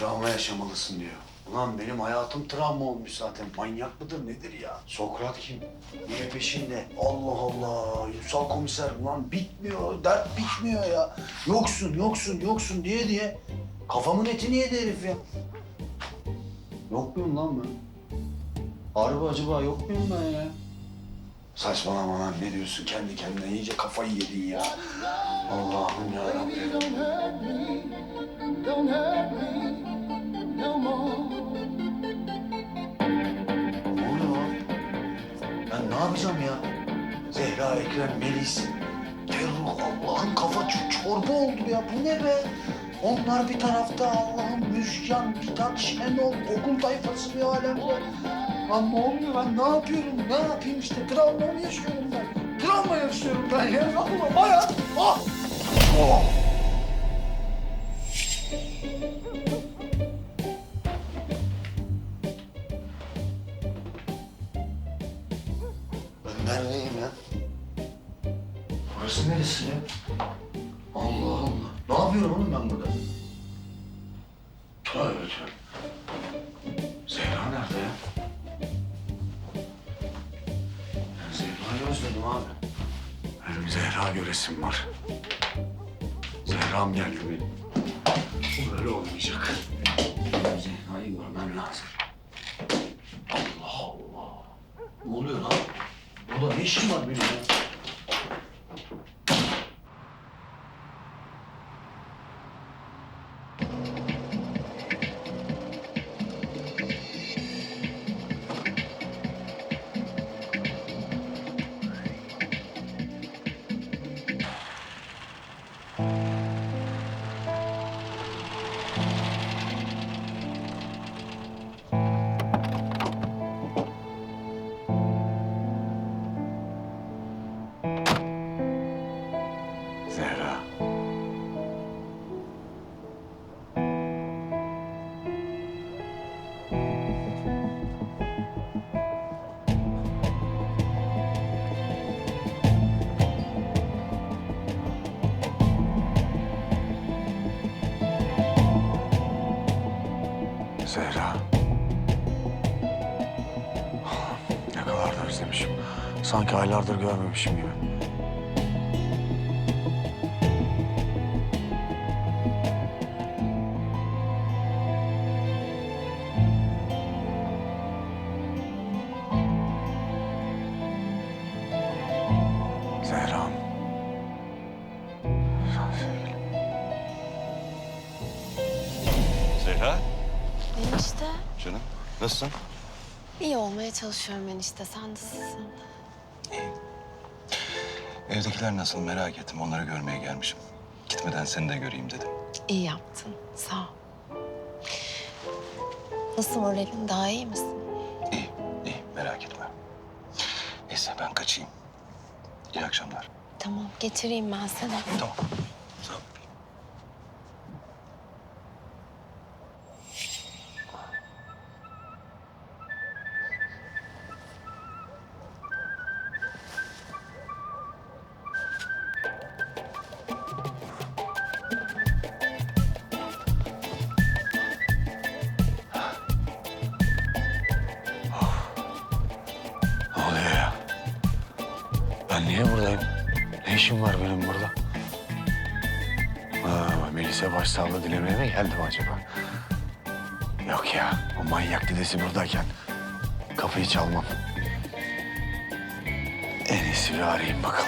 Travma yaşamalısın diyor. Ulan benim hayatım travma olmuş zaten. Manyak mıdır nedir ya? Sokrat kim? Niye peşinde? Allah Allah. Ünsal komiser ulan bitmiyor. Dert bitmiyor ya. Yoksun, yoksun, yoksun diye diye. Kafamın etini yedi herif ya. Yok muyum lan ben? Harbi acaba yok muyum ben ya? Saçmalama lan ne diyorsun kendi kendine iyice kafayı yedin ya. Allah'ım ya Rabbim. Ne oluyor? Ben ne yapacağım ya? Zehra, Ekrem, Melis, Ferruh, Allah'ın kafa çorba oldu ya. Bu ne be? Onlar bir tarafta Allah'ın Müjgan, Mithat, Şenol, okul tayfası bir alemde. Lan ne oluyor ben ne yapıyorum? Ne yapayım işte travma mı yaşıyorum ben? Travma yaşıyorum ben ya. Allah hayat. Ah! Oh! Ben neredeyim ya? Burası neresi ya? Allah Allah. Ne yapıyorum oğlum ben burada? Tövbe tövbe. Zehra nerede ya? Ben Zehra'yı özledim abi. Benim Zehra göresim var. Zehra'm geldi benim. Böyle olmayacak. Benim Zehra'yı görmem lazım. Allah Allah. Ne oluyor lan? Burada ne işim var benim ya? Ne kadar da özlemişim. Sanki aylardır görmemişim gibi. Zehra'm. Sevgilim. Zehra. Enişte. Canım. Nasılsın? İyi olmaya çalışıyorum enişte. Sen nasılsın? Evdekiler nasıl merak ettim. Onları görmeye gelmişim. Gitmeden seni de göreyim dedim. İyi yaptın. Sağ ol. Nasıl moralin? Daha iyi misin? İyi, iyi. Merak etme. Neyse ben kaçayım. İyi akşamlar. Tamam. Getireyim ben seni. Tamam. Sağ ol. Ben niye buradayım? Ne işim var benim burada? Aa, Melis'e başsağlığı dilemeye mi geldim acaba? Yok ya, o manyak dedesi buradayken kapıyı çalmam. En iyisi bir arayayım bakalım.